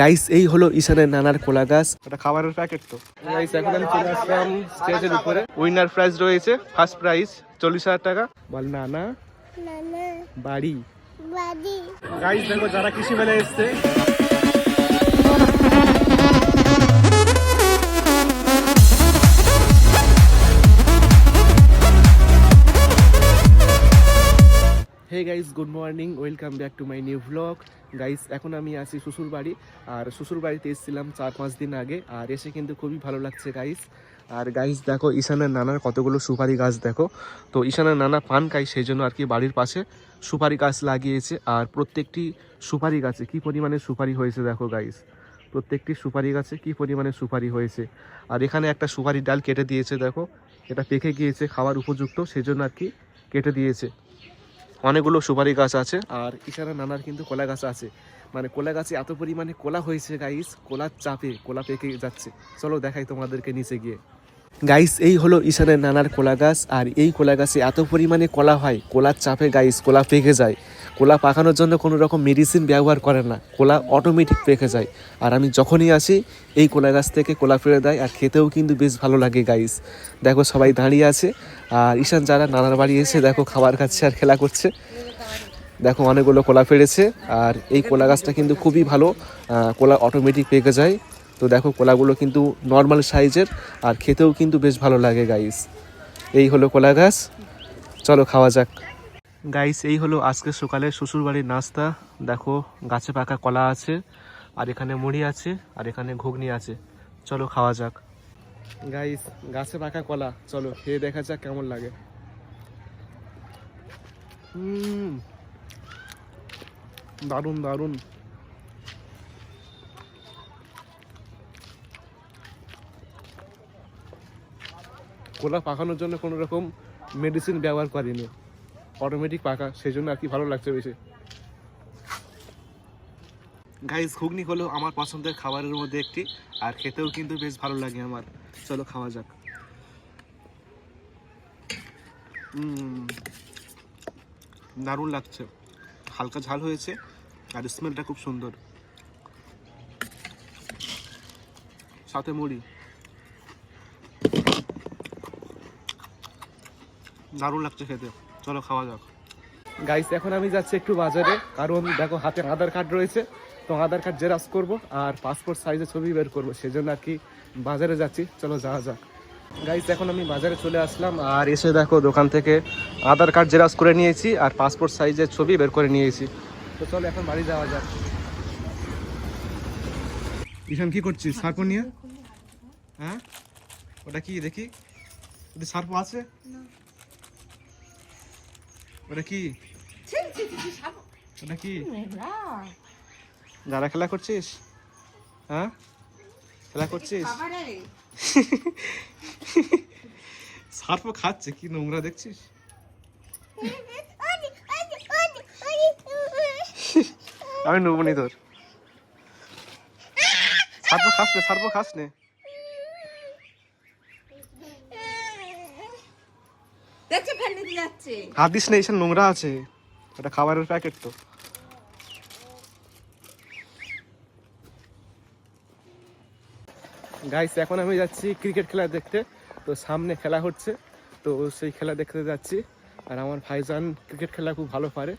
Guys এই হলো ঈশানের নানার কোলা গাছ। ওটা খাবারের প্যাকেট তো। গাইস এখন আমি চলে আসলাম স্টেজের উপরে। উইনার প্রাইজ রয়েছে ফার্স্ট প্রাইজ চল্লিশ হাজার টাকা। বল নানা। নানা। বাড়ি। বাড়ি। গাইস দেখো যারা কৃষি মেলে এসছে hey guys good morning welcome back to my new vlog guys এখন আমি আছি শ্বশুর বাড়ি। আর শ্বশুর বাড়িতে এসেছিলাম চার পাঁচ দিন আগে। আর এসে কিন্তু খুবই ভালো লাগছে গাইস আর গাইস দেখো, ঈশানের নানার কতগুলো সুপারি গাছ, দেখো। তো ঈশানের নানা পান খাই সেই জন্য আর কি বাড়ির পাশে সুপারি গাছ লাগিয়েছে। আর প্রত্যেকটি সুপারি গাছে কি পরিমাণে সুপারি হয়েছে, দেখো গাইস প্রত্যেকটি সুপারি গাছে কি পরিমাণে সুপারি হয়েছে। আর এখানে একটা সুপারি ডাল কেটে দিয়েছে, দেখো। এটা পেকে গিয়েছে, খাওয়ার উপযুক্ত সেজন্য আর কি কেটে দিয়েছে। অনেকগুলো সুপারি গাছ আছে। আর ইশারা নানার কিন্তু কলা গাছ আছে। মানে কোলা গাছে এত পরিমাণে কোলা হয়েছে গাইস কোলার চাপে, কোলা পেকে যাচ্ছে। চলো দেখাই তোমাদেরকে নিচে গিয়ে। গাইস এই হলো ঈশানের নানার কোলা গাছ, আর এই কোলা গাছে এত পরিমাণে কলা হয়, কোলার চাপে গাইস কোলা পেকে যায়। কোলা পাকানোর জন্য কোনো রকম মেডিসিন ব্যবহার করে না, কোলা অটোমেটিক পেকে যায়। আর আমি যখনই আসি, এই কোলা গাছ থেকে কোলা ফেলে দেয়, আর খেতেও কিন্তু বেশ ভালো লাগে গাইস দেখো সবাই দাঁড়িয়ে আছে আর ঈশান যারা নানার বাড়ি এসে দেখো খাবার খাচ্ছে আর খেলা করছে। দেখো অনেকগুলো কোলা ফেলেছে আর এই কোলা গাছটা কিন্তু খুবই ভালো কোলা অটোমেটিক পেকে যায়। তো দেখো কোলাগুলো কিন্তু নর্মাল সাইজের আর খেতেও কিন্তু বেশ ভালো লাগে গাইস এই হলো কোলা গাছ। চলো খাওয়া যাক। গাইস এই হলো আজকে সকালে শ্বশুরবাড়ির নাস্তা। দেখো গাছে পাকা কলা আছে, আর এখানে মুড়ি আছে, আর এখানে ঘুগনি আছে। চলো খাওয়া যাক। গাইস গাছে পাকা কলা। চলো, খেয়ে দেখা যাক কেমন লাগে। দারুণ দারুণ। কোলা পাকানোর জন্য কোনো রকম মেডিসিন ব্যবহার করিনি। অটোমেটিক পাকা সেই জন্য আর কি ভালো লাগছে বেশি। গাইস ঘুগনি হলো আমার পছন্দের খাবারের মধ্যে একটি, আর খেতেও কিন্তু বেশ ভালো লাগে আমার। চলো খাওয়া যাক। দারুণ লাগছে। হালকা ঝাল হয়েছে আর স্মেলটা খুব সুন্দর। সাথে মুড়ি। দারুণ লাগছে খেতে। চলো খাওয়া যাক। গাইস এখন আমি যাচ্ছি একটু বাজারে। কারণ দেখো, হাতে আধার কার্ড রয়েছে। তো আধার কার্ড জেরক্স করব আর পাসপোর্ট সাইজে ছবি বের করব। সেজন্য আর কি বাজারে যাচ্ছি চলো যাওয়া যাক। গাইস এখন আমি বাজারে চলে আসলাম আর এসে দেখো দোকান থেকে আধার কার্ড জেরক্স করে নিয়েছি আর পাসপোর্ট সাইজের ছবি বের করে নিয়েছি। তো চলো এখন বাড়ি যাওয়া যাক। ঈশান কি করছিস? সার্প নিয়ে? হ্যাঁ? ওটা কি দেখি ওটা সার্প আছে? ওটা কি? ওটা কি? যারা খেলা করছিস? হ্যাঁ? খেলা করছিস? সার্প খাচ্ছে কি নোংরা দেখছিস? আমি নেব নি তোর। সার্প খাস নে সার্প খাস নে। হাত দিস না নোংরা আছে। ওটা খাবারের প্যাকেট তো। গাইস এখন আমি যাচ্ছি ক্রিকেট খেলা দেখতে। তো সামনে খেলা হচ্ছে। তো সেই খেলা দেখতে যাচ্ছি। আর আমার ভাইজান ক্রিকেট খেলা খুব ভালো পারে।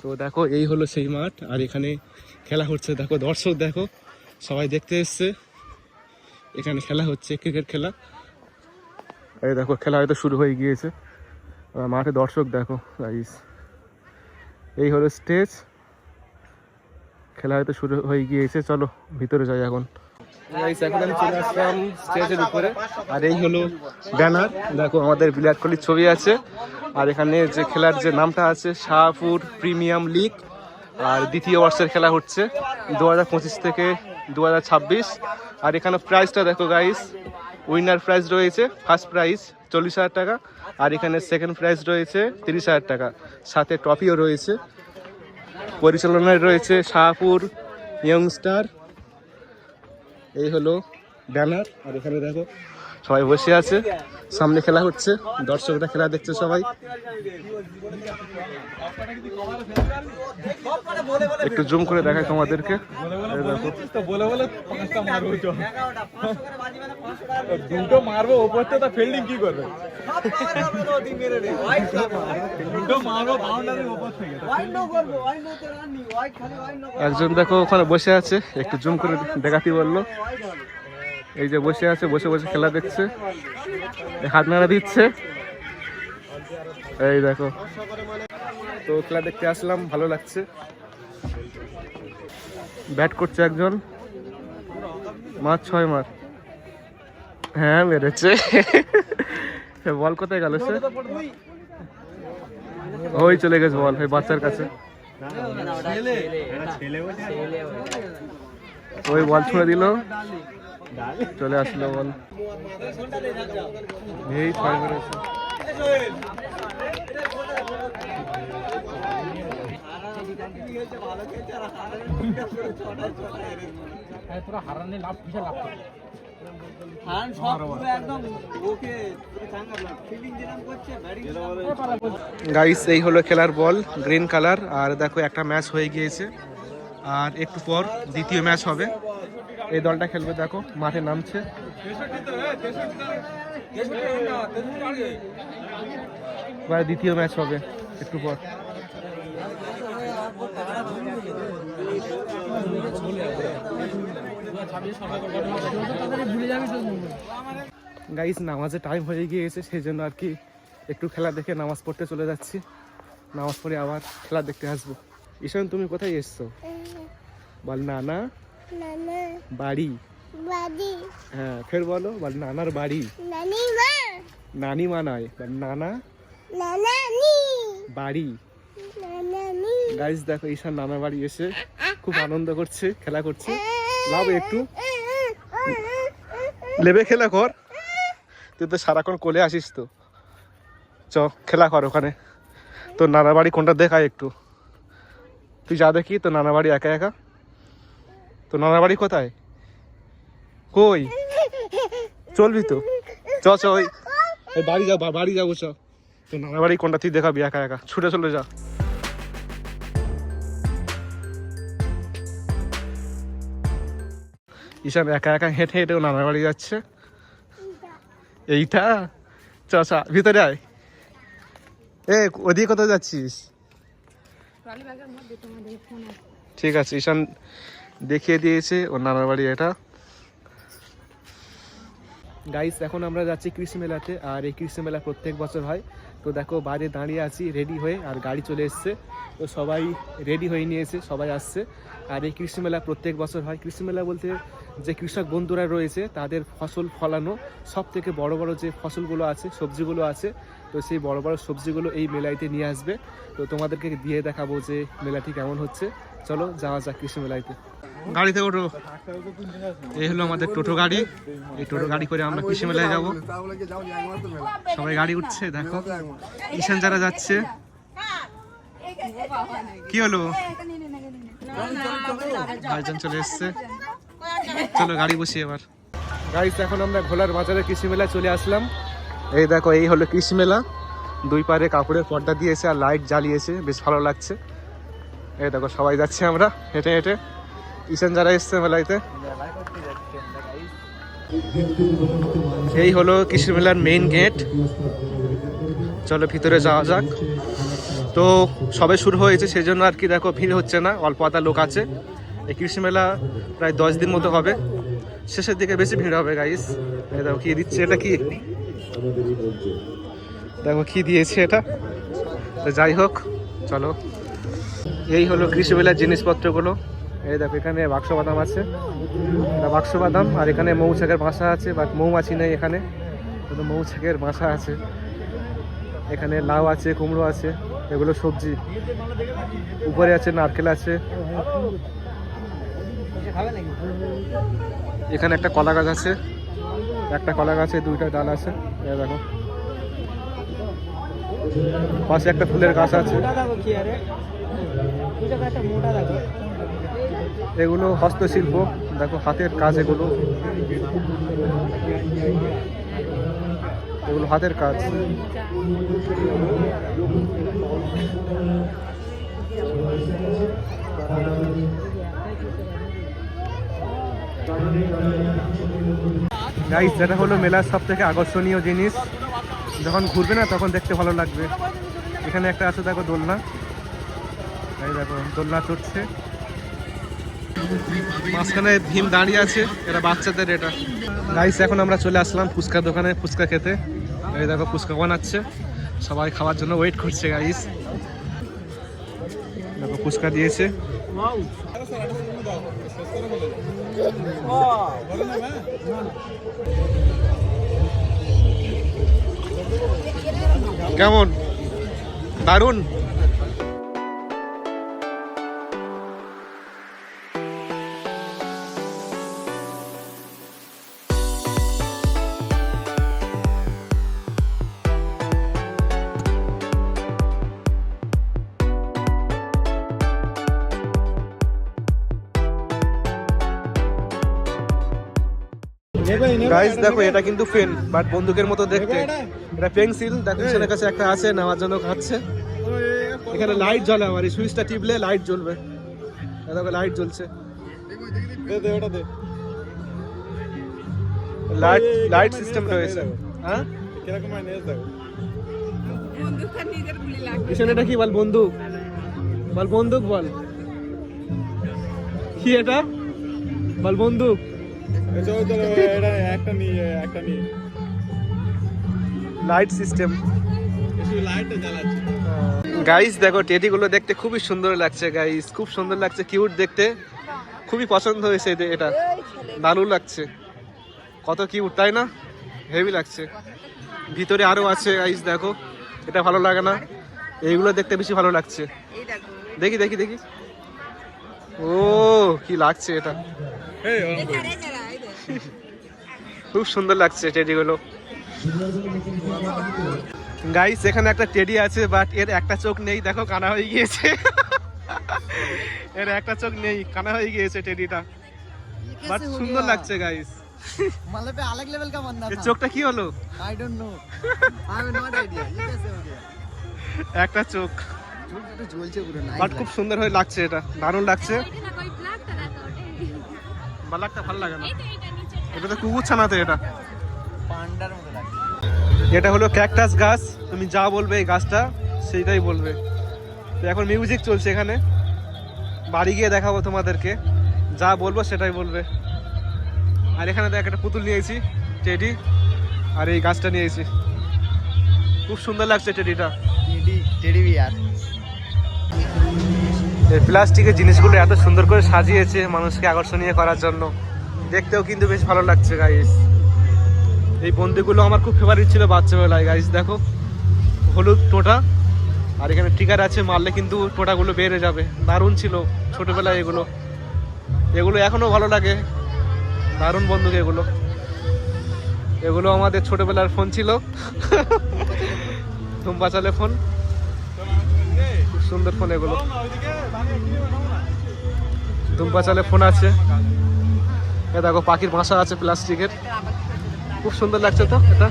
তো দেখো, এই হলো সেই মাঠ। আর এখানে খেলা হচ্ছে। দেখো, দর্শক দেখো, সবাই দেখতে এসছে। এখানে খেলা হচ্ছে ক্রিকেট খেলা। এই দেখো, খেলা হয়তো শুরু হয়ে গিয়েছে। মাঠে দর্শক দেখো গাইস এই হলো স্টেজ খেলা হয়তো শুরু হয়ে গিয়েছে। চলো, ভিতরে যাই এখন। এখন আমি চলে উপরে। আর এই হলো ব্যানার। দেখো, আমাদের বিরাট কোহলির ছবি আছে। আর এখানে যে খেলার যে নামটা আছে, শাহপুর প্রিমিয়াম লিগ। আর দ্বিতীয় বর্ষের খেলা হচ্ছে দু হাজার পঁচিশ থেকে দু হাজার ছাব্বিশ। আর এখানে প্রাইসটা দেখো গাইস উইনার প্রাইজ রয়েছে ফার্স্ট প্রাইজ চল্লিশ হাজার টাকা। আর এখানে সেকেন্ড প্রাইজ রয়েছে তিরিশ হাজার টাকা। সাথে ট্রফিও রয়েছে। পরিচালনায় রয়েছে শাহপুর ইয়ংস্টার এই হলো ব্যানার আর এখানে দেখো সবাই বসে আছে। সামনে খেলা হচ্ছে। দর্শকরা খেলা দেখছে সবাই। একটু জুম করে দেখায় তোমাদেরকে। দুটো মারবো ওপর ফিল্ডিং কি করবে? একজন দেখো ওখানে বসে আছে। একটু জুম করে দেখাতে বলল। এই যে বসে আছে, বসে বসে খেলা দেখছে। হাত নাড়া দিচ্ছে। এই দেখো। তো খেলা দেখতে আসলাম, ভালো লাগছে। ব্যাট করছে একজন। মার, ছয় মার। হ্যাঁ মেরেছে। বল কোথায় গেল সে? ওই চলে গেছে বল, ওই বাচ্চার কাছে। ওই বল ছুঁড়ে দিল। চলে আসলো বল। এই ছয় মেরেছে গাইস এই হলো খেলার বল গ্রিন কালার আর দেখো একটা ম্যাচ হয়ে গিয়েছে। আর একটু পর দ্বিতীয় ম্যাচ হবে। এই দলটা খেলবে দেখো মাঠে নামছে। এবার দ্বিতীয় ম্যাচ হবে একটু পর। গাইস নামাজের টাইম হয়ে গিয়েছে সেই জন্য আর কি একটু খেলা দেখে নামাজ পড়তে চলে যাচ্ছি। নামাজ পড়ে আবার খেলা দেখতে আসব। ঈশান তুমি কোথায় এসছো? বল নানা নানা বাড়ি? বাদি হ্যাঁ ফের বলো বল নানার বাড়ি? নানি মা। নানি মা নয় নানা? নানানি। বাড়ি? নানানি। গাইস দেখো ঈশান নানার বাড়ি এসে খুব আনন্দ করছে খেলা করছে। লাভ একটু। লেবে খেলা কর। তুই তো সারাক্ষণ কোলে আসিস তো। চ খেলা কর ওখানে। তোর নানা বাড়ি কোনটা দেখায় একটু। তুই যা দেখি তোর নানা বাড়ি একা একা। তোর নানা বাড়ি কোথায়? কই? চলবি তো। চ চ ওই বাড়ি যা বাড়ি যাব চ। তো নানা বাড়ি কোনটা তুই দেখাবি একা একা? ছুটে চলে যা। ঈশান একা একা হেঁটে হেঁটে ও নানা বাড়ি যাচ্ছে। এইটা? চ চ ভিতরে আয়। এ ওদিকে কোথায় যাচ্ছিস? ঠিক আছে ঈশান দেখিয়ে দিয়েছে ওর নানার বাড়ি এটা। গাইস এখন আমরা যাচ্ছি কৃষি মেলাতে, আর এই কৃষি মেলা প্রত্যেক বছর হয়। তো দেখো, বাইরে দাঁড়িয়ে আছি রেডি হয়ে, আর গাড়ি চলে এসছে। তো সবাই রেডি হয়ে নিয়েছে, সবাই আসছে। আর এই কৃষি মেলা প্রত্যেক বছর হয়। কৃষি মেলা বলতে যে কৃষক বন্ধুরা রয়েছে, তাদের ফসল ফলানো, সব থেকে বড় বড় যে ফসলগুলো আছে, সবজিগুলো আছে, তো সেই বড় বড় সবজিগুলো এই মেলাইতে নিয়ে আসবে। তো তোমাদেরকে দিয়ে দেখাবো যে মেলাটি কেমন হচ্ছে। চলো, যাওয়া যাক কৃষি মেলাইতে। গাড়িতে ওঠো। এই হলো আমাদের টোটো গাড়ি। এই টোটো গাড়ি করে আমরা কৃষি মেলায় যাব। সবাই গাড়ি উঠছে দেখো। ঈশান যারা যাচ্ছে। কি হলো? ভাইজান চলে এসছে। চলো গাড়ি বসি এবার। গাড়ি এখন আমরা ঘোলার বাজারে কৃষি মেলায় চলে আসলাম। এই দেখো এই হলো কৃষি মেলা। দুই পারে কাপড়ের পর্দা দিয়েছে আর লাইট জ্বালিয়েছে। বেশ ভালো লাগছে। এই দেখো সবাই যাচ্ছে আমরা। হেঁটে হেঁটে। ঈশান যারা এসছে মেলাইতে এই হলো কৃষি মেলার মেইন গেট চলো ভিতরে যাওয়া যাক। তো সবে শুরু হয়েছে সেই জন্য আর কি দেখো, ভিড় হচ্ছে না, অল্প আতা লোক আছে। এই কৃষি মেলা প্রায় দশ দিন মতো হবে। শেষের দিকে বেশি ভিড় হবে গাইস দেখো, কি দিচ্ছে এটা কি? দেখো, কি দিয়েছে এটা? যাই হোক, চলো। এই হলো কৃষি মেলার জিনিসপত্রগুলো। এই দেখো, এখানে বাক্স বাদাম আছে। বাক্স বাদাম, আর এখানে মৌচাকের বাসা আছে বাট মৌমাছি নেই এখানে। শুধু মৌচাকের বাসা আছে। এখানে লাউ আছে, কুমড়ো আছে, এগুলো সবজি। উপরে আছে, নারকেল আছে। এখানে একটা কলা গাছ আছে। একটা কলা গাছে দুইটা ডাল আছে। দেখো। পাশে একটা ফুলের গাছ আছে। এগুলো হস্তশিল্প, দেখো হাতের কাজ এগুলো। এগুলো হাতের কাজ। গাইস যেটা হলো মেলার সব থেকে আকর্ষণীয় জিনিস, যখন ঘুরবে না তখন দেখতে ভালো লাগবে। এখানে একটা আছে, দেখো দোলনা। দেখো, দোলনা চড়ছে। মাঝখানে ভীম দাঁড়িয়ে আছে এটা বাচ্চাদের এটা। গাইস এখন আমরা চলে আসলাম ফুচকার দোকানে, ফুচকা খেতে। এই দেখো, ফুচকা বানাচ্ছে। সবাই খাওয়ার জন্য ওয়েট করছে গাইস দেখো, ফুচকা দিয়েছে। কেমন? দারুণ? গাইস দেখো এটা কিন্তু পেন বাট বন্দুকের মতো দেখতে। এটা পেন্সিল দেখো ছেলের কাছে একটা আছে নেওয়ার জন্য খাচ্ছে। এখানে লাইট জ্বলে আমার এই সুইচটা টিপলে লাইট জ্বলবে। দেখো লাইট জ্বলছে। লাইট লাইট সিস্টেম রয়েছে। হ্যাঁ? বন্দুকটা নিজের গুলি লাগবে। পিছনে এটা কি বল বন্দুক? বল বন্দুক বল। কি এটা? বল বন্দুক। একটা নিয়ে একটা নিয়ে। লাইট সিস্টেম গাইস দেখো টেডিগুলো দেখতে খুবই সুন্দর লাগছে গাইস খুব সুন্দর লাগছে কিউট দেখতে। খুবই পছন্দ হয়েছে এটা। দারুণ লাগছে। কত কিউট তাই না? হেভি লাগছে। ভিতরে আরও আছে গাইস দেখো। এটা ভালো লাগে না। এইগুলো দেখতে বেশি ভালো লাগছে। দেখি দেখি দেখি। ও কি লাগছে এটা এখানে যারা এই দেখ খুব সুন্দর লাগছে টেডিগুলো গাইস এখানে একটা টেডি আছে বাট এর একটা চোখ নেই দেখো কানা হয়ে গিয়েছে এর একটা চোখ নেই কানা হয়ে গিয়েছে টেডিটা বাট সুন্দর লাগছে গাইস मतलब पे अलग लेवल का बंदा এর था চোখটা কি হলো I don't know I have no idea ये कैसे हो गया একটা চোখ झूठ तो জ্বলছে পুরো নাইস বাট খুব সুন্দর হয়ে লাগছে এটা দারুণ লাগছে বালাকটা ভালো লাগে না এটা তো কুকুর ছানাতে এটা। পান্ডার মতো লাগছে। এটা হলো ক্যাকটাস গাছ। তুমি যা বলবে এই গাছটা সেইটাই বলবে। তো এখন মিউজিক চলছে এখানে। বাড়ি গিয়ে দেখাবো তোমাদেরকে। যা বলব সেটাই বলবে। আর এখানে দেখ একটা পুতুল নিয়েছি টেডি। আর এই গাছটা নিয়েছি। খুব সুন্দর লাগছে টেডিটা। Teddy teddy bear. এই প্লাস্টিকের জিনিসগুলো এত সুন্দর করে সাজিয়েছে মানুষকে আকর্ষণীয় করার জন্য। দেখতেও কিন্তু বেশ ভালো লাগছে গাইস এই বন্দিগুলো আমার খুব ফেভারিট ছিল বাচ্চাবেলায় গাইস দেখো, হলুদ টোটা, আর এখানে টিকার আছে, মারলে কিন্তু টোটাগুলো বেড়ে যাবে। দারুণ ছিল ছোটবেলায় এগুলো। এগুলো এখনও ভালো লাগে। দারুণ বন্দুক এগুলো। এগুলো আমাদের ছোটবেলার ফোন ছিল। তুম চালে ফোন খুব সুন্দর ফোন এগুলো। দুম্পা চালে ফোন আছে। দেখো, পাখির বাসা আছে প্লাস্টিকের। খুব সুন্দর লাগছে তো এটা।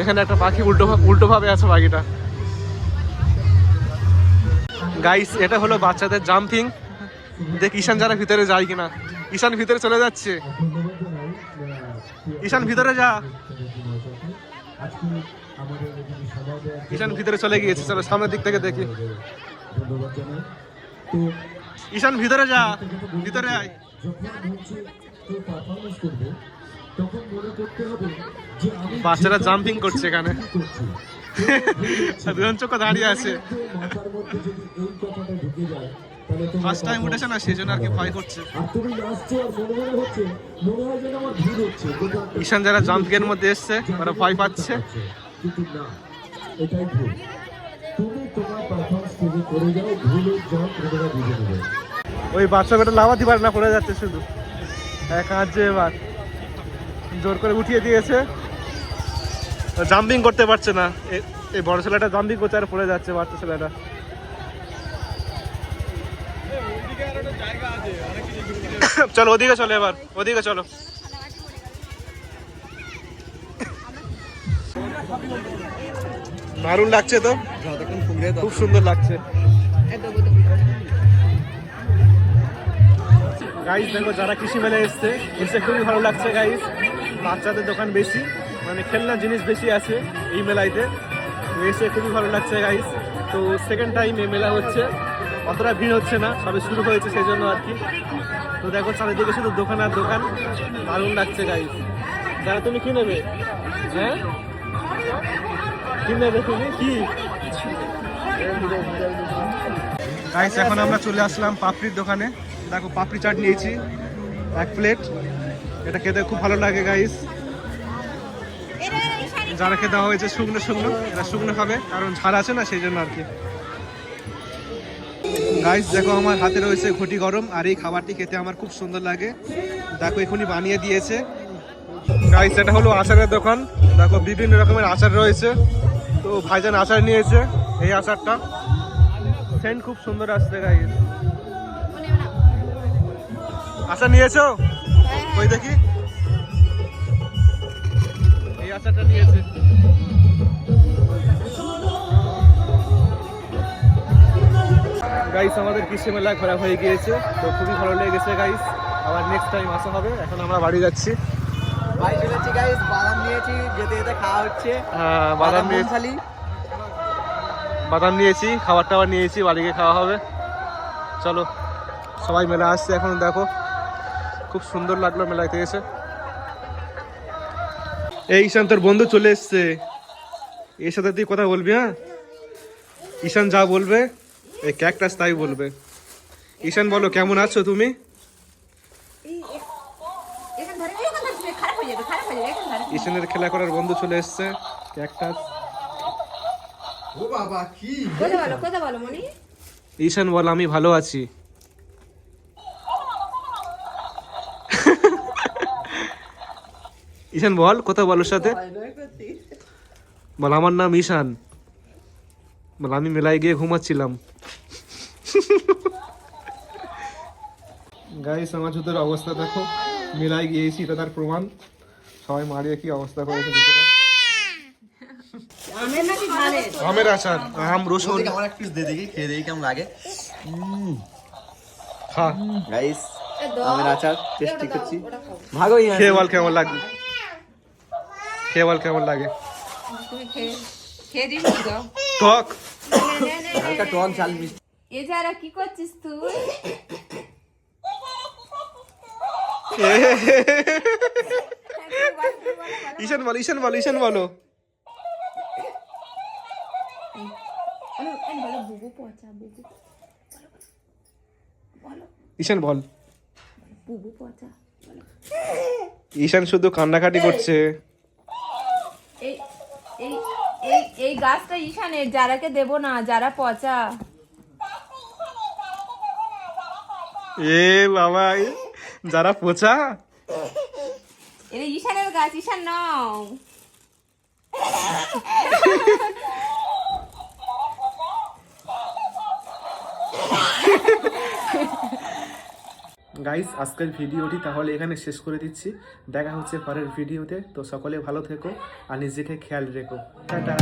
এখানে একটা পাখি উল্টো ভা- উল্টো ভাবে আছে পাখিটা। গাইস এটা হলো বাচ্চাদের জাম্পিং দেখ, ঈশান যারা ভিতরে যায় কিনা। ঈশান ভিতরে চলে যাচ্ছে। ঈশান ভিতরে যা। ঈশান ভিতরে চলে গিয়েছে। চলো, সামনের দিক থেকে দেখি। ঈশান ভিতরে যা। ভিতরে আয়। বাচ্চারা জাম্পিং করছে এখানে। দুজন চোখ দাঁড়িয়ে আছে। ফার্স্ট টাইম উঠেছে না সেই জন্য আর কি ভয় করছে। ঈশান যারা জাম্পিংয়ের মধ্যে এসছে ওরা ভয় পাচ্ছে। কিন্তু না এটাই ভুল। তুমি তোমার পারফরমেন্স করে যাও ভুলের বুঝে নেবে। ওই বাচ্চা বেটা লাভাতে পারে না পড়ে যাচ্ছে শুধু। এক কাঁদছে এবার। জোর করে উঠিয়ে দিয়েছে। জাম্পিং করতে পারছে না। এই বড় ছেলেটা জাম্পিং করছে আর পড়ে যাচ্ছে বাচ্চা ছেলেটা। চলো ওদিকে চলো এবার। ওদিকে চলো। দারুণ লাগছে তো? খুব সুন্দর লাগছে। গাইস দেখো যারা কৃষি মেলায় এসছে, এসে খুবই ভালো লাগছে গাইস বাচ্চাদের দোকান বেশি মানে খেলনা জিনিস বেশি আছে এই মেলাইতে। এসে খুবই ভালো লাগছে গাইস তো সেকেন্ড টাইম এই মেলা হচ্ছে। অতটা ভিড় হচ্ছে না, সবে শুরু হয়েছে সেই জন্য আর কি। তো দেখো চারিদিকে শুধু দোকান আর দোকান। দারুণ লাগছে গাইস যারা তুমি কি নেবে? হ্যাঁ? কি নেবে তুমি? কি? গাইস এখন আমরা চলে আসলাম পাপড়ির দোকানে। দেখো পাপড়ি চাট নিয়েছি, এক প্লেট এটা খেতে খুব ভালো লাগে গাইস যারা খেতে হয়েছে শুকনো শুকনো, এরা শুকনো খাবে, কারণ ছাড় আছে না, সেই জন্য আর কি। গাইস দেখো আমার হাতে রয়েছে ঘটি গরম, আর এই খাবারটি খেতে আমার খুব সুন্দর লাগে। দেখো, এখনই বানিয়ে দিয়েছে। গাইস এটা হলো আচারের দোকান। দেখো, বিভিন্ন রকমের আচার রয়েছে। তো ভাইজান আচার নিয়েছে, এই আচারটা। সেন্ট খুব সুন্দর আসছে গাইস আচার নিয়েছো? ওই দেখি? এই আচারটা নিয়েছে। গাইস আমাদের কৃষি মেলা ঘোরা হয়ে গিয়েছে। তো খুবই ভালো লেগেছে গাইস আবার নেক্সট টাইম আসা হবে। এখন আমরা বাড়ি যাচ্ছি। ভাই চলেছি গাইস বাদাম নিয়েছি যেতে যেতে খাওয়া হচ্ছে। হ্যাঁ, বাদাম নিয়েছি খালি বাদাম নিয়েছি খাবার টাবার নিয়েছি বাড়ি গিয়ে খাওয়া হবে। চলো সবাই মেলা আসছে। এখন দেখো খুব সুন্দর লাগল মেলাতে এসে। এই ঈশান তোর বন্ধু চলে এসছে। এর সাথে তুই কথা বলবি হ্যাঁ? ঈশান যা বলবে এই ক্যাকটাস তাই বলবে। ঈশান বলো কেমন আছো তুমি? হয়ে হয়ে ঈশানের খেলা করার বন্ধু চলে এসছে ক্যাকটাস ও বাবা কি কথা বলো কথা বলো মনি। ঈশান বল আমি ভালো আছি। ঈশান বল কথা বল ওর সাথে। বল আমার নাম ঈশান। বল আমি মেলায় গিয়ে ঘুমাচ্ছিলাম। গাইস আমার জুতোর অবস্থা দেখো। মেলায় গিয়েছি এটা তার প্রমাণ। সবাই মারিয়ে কি অবস্থা করেছে জুতোটা? আমের আচার আম রসুন। আমার এক পিস দিয়ে দেখি খেয়ে দেখি কেমন লাগে। খা। গাইস আমের আচার টেস্টি করছি। ভাগো খেয়ে বল কেমন লাগে খেয়ে বল কেমন লাগে? টক? হালকা মিষ্টি। এ যারা কি করছিস তুই? ঈশান বল ঈশান বল ঈশান বলো। ঈশান বল। ঈশান শুধু কান্নাকাটি করছে। এই এই এই গাছটা ঈশানের যারাকে দেবো না যারা পচা। এ বাবা যারা পোচা? এটা ঈশানের গাছ ঈশান নাও। গাইস আজকের ভিডিওটি তাহলে এখানে শেষ করে দিচ্ছি। দেখা হচ্ছে পরের ভিডিওতে। তো সকলে ভালো থেকো আর নিজেকে খেয়াল রেখো। টাটা।